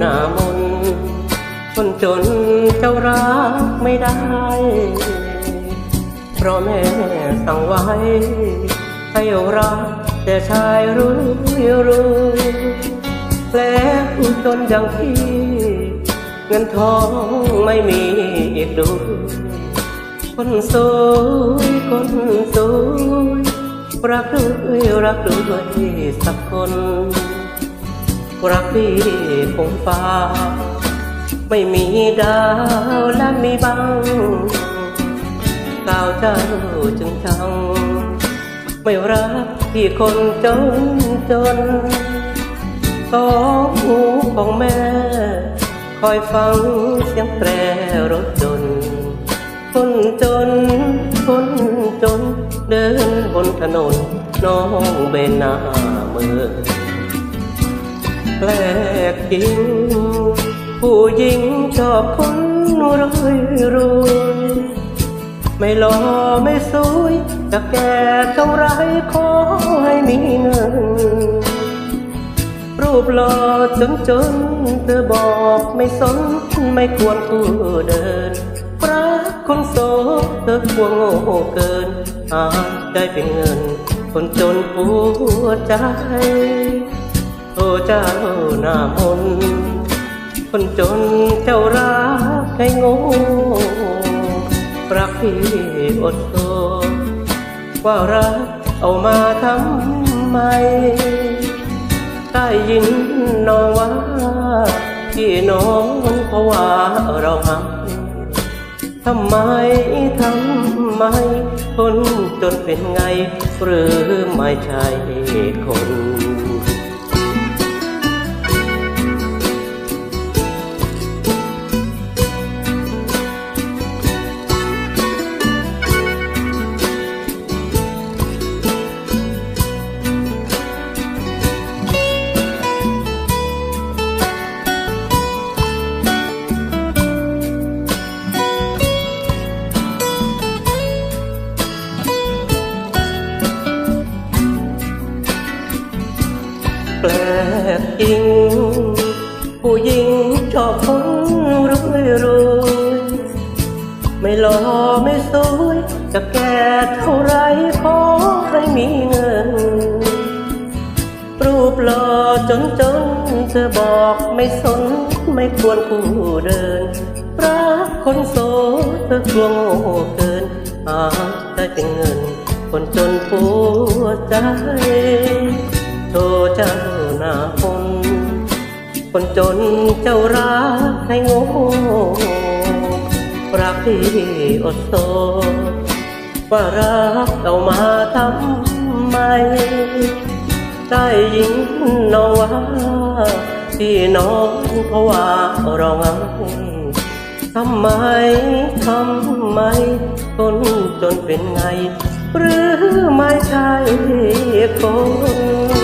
หน้ามนคนจนเจ้ารักไม่ได้ เพราะแม่สั่งไว้ ให้รักแต่ชายรู้รู้แล้วจนอย่างที่ เงินทองไม่มีอีกดูคนสวยคนสวยรักด้วยรักด้วยสักคน รักพี่คงฟ้า ไม่มีดาวและมีบังก้าวเจ้าจึงจัง ไม่รักพี่คนจนจนสองหูของแม่ คอยฟังเสียงแตรรถยนคนจนคนจน เดินบนถนน น้องเบนหน้าเมือ แปลกจริง ผู้หญิงชอบคนรวยรวยไม่หล่อไม่สวยจะแก่เท่าไรขอให้มีเงิน รูปหล่อจนจนเธอบอกไม่สนไม่ควรคู่เดินรักคนโสดเธอกลัวโง่เกินหาจได้เป็นเงิน คนจนหัวใจ โอ้เจ้าหน้ามนคนจนเจ้ารักให้โง่รักพี่อดทนว่ารักเอามาทำไมได้ยินน้องว่าพี่น้องเพราะว่าเราหักทำไมทำไม คนจนเป็นไง หรือไม่ใช่คน จริง ผู้หญิงชอบคนรวยรวยไม่หล่อไม่สวยจะแก่เท่าไรขอให้มีเงิน รูปหล่อจนจนเธอบอกไม่สนไม่ควรคู่เดินรักคนโสดเธอกลัวโง่เกินหาได้เป็นเงิน คนจนปวดใจโทเจ้านา คนจนเจ้ารักให้โง่รักที่อดโซว่ารักเอามาทำไมได้ยินน้องว่าพี่น้องเพราะว่าเราเหงาทำไม ทำไม คนจนเป็นไง หรือไม่ใช่คน